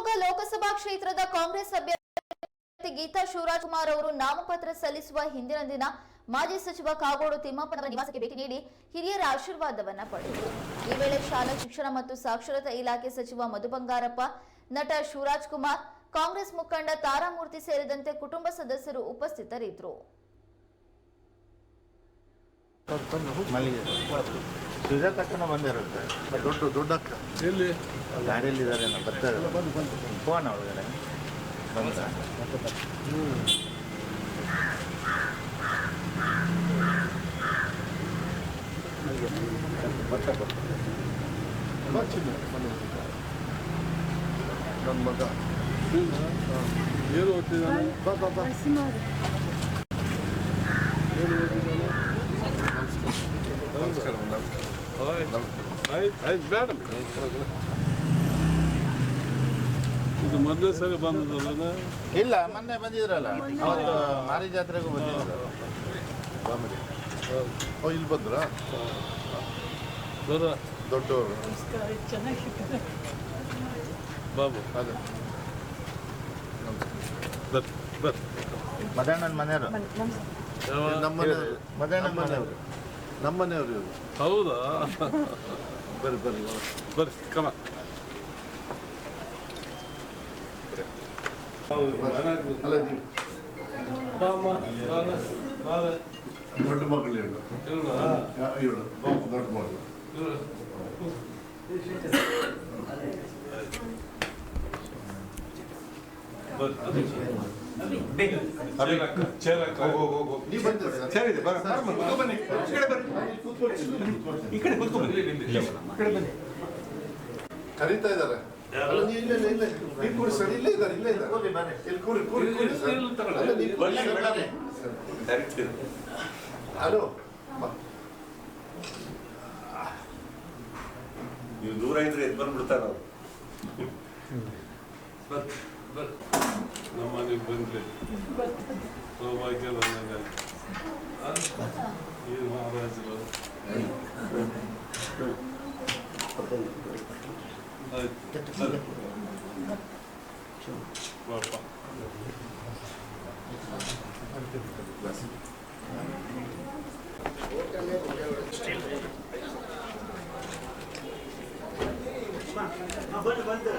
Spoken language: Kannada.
ಶಿವಮೊಗ್ಗ ಲೋಕಸಭಾ ಕ್ಷೇತ್ರದ ಕಾಂಗ್ರೆಸ್ ಅಭ್ಯರ್ಥಿ ಗೀತಾ ಶಿವರಾಜ್ ಕುಮಾರ್ ಅವರು ನಾಮಪತ್ರ ಸಲ್ಲಿಸುವ ಹಿಂದಿನ ದಿನ ಮಾಜಿ ಸಚಿವ ಕಾಗೋಡು ತಿಮ್ಮಪ್ಪನವರ ನಿವಾಸಕ್ಕೆ ಭೇಟಿ ನೀಡಿ ಹಿರಿಯರ ಆಶೀರ್ವಾದವನ್ನ ಪಡೆದರು. ಈ ವೇಳೆ ಶಾಲಾ ಶಿಕ್ಷಣ ಮತ್ತು ಸಾಕ್ಷರತಾ ಇಲಾಖೆ ಸಚಿವ ಮಧು ಬಂಗಾರಪ್ಪ, ನಟ ಶಿವರಾಜ್ ಕುಮಾರ್ ಕಾಂಗ್ರೆಸ್ ಮುಖಂಡ ತಾರಾಮೂರ್ತಿ ಸೇರಿದಂತೆ ಕುಟುಂಬ ಸದಸ್ಯರು ಉಪಸ್ಥಿತರಿದ್ದರು. ಮಲ್ಲಿಗೆ ಸುಜಾ ತಕ್ಷಣ ಬಂದಿರುತ್ತೆ ದೊಡ್ಡ ದೊಡ್ಡ ಅಕ್ಕ ಎಲ್ಲಿ ದಾರಿಯಲ್ಲಿ ಇದ್ದಾರೆ ಬರ್ತಾರೆ ಬಂದು ಬಂದು ಫೋನ್ ಒಳಗಡೆ ಬಂದ ನನ್ನ ಮಗ ಏನು ಓದ್ತಿದ್ದಾನೆ ಬಾ ಬಾ ಬಾ ಏನು ಓದಿದ್ದಾನೆ ಇದು ಮೊದಲೇ ಸರಿ ಬಂದದಲ್ಲ ಇಲ್ಲ ಮೊನ್ನೆ ಬಂದಿದ್ರಲ್ಲ. ಅವತ್ತು ಮಾರಿ ಜಾತ್ರೆಗೂ ಬಂದಿದ್ರು. ಓ ಇಲ್ಲಿ ಬಂದ್ರಾ? ದೊಡ್ಡವರು. ಬಾಬು ಅದೇ ಮಧ್ಯಾಹ್ನ ಮನೆಯವರು. ನಮ್ಮ ಮಧ್ಯಾಹ್ನ ಮದಣ್ಣನ ಮನೆಯವರು. ನಮ್ಮ ಮನೆಯವರು ಇವರು. ಹೌದಾ? ಬರ್ರಿ ಬರ್ರಿ ಬರ್ರಿ ಕಮ ದೊಡ್ಡ ಮಗಳು ಇವಳು. ದೊಡ್ಡ ಮಗಳು ನೀವು ಬಂದಿರಿ ಸರ್ ಸರಿ ಬರ ಬನ್ನಿ ಈ ಕಡೆ ಬರ್ರಿ ಈ ಕಡೆ ಕೂತ್ಕೊಂಡ್ಬನ್ನಿ ಕರೀತಾ ಇದ್ದಾರೆ ಅಲ್ಲ ನೀವು ಇಲ್ಲೇ ಇಲ್ಲೇ ಇಲ್ಲೇ ನೀವು ಕೂರಿ ಸರ್ ಇಲ್ಲೇ ಇದ್ದಾರೆ ಇಲ್ಲೇ ಇದ್ದಾರೆ ಕೂರಿ ಬನ್ನಿ. ಇಲ್ಲಿ ಕೂರಿ ಕೂರಿ ಕೂರಿ ಸರ್ ಅಲ್ಲ ನೀವು ಕೂರಿ ಸರ್. ಹಲೋ. ನೀವು ದೂರ ಇದ್ರೆ ಎದ್ ಬಂದ್ಬಿಡ್ತಾರ ಅವ್ರು ಬರ್ ಬರ್ ನಮ್ಮ ಮನೆಗೆ ಬಂದ್ರಿ ಸೌಭಾಗ್ಯ ಬಂದಂಗೆ ಏನು ಮಹಾರಾಜರು ಆಯ್ತು ಬರ್ರಿ. ಬಂತು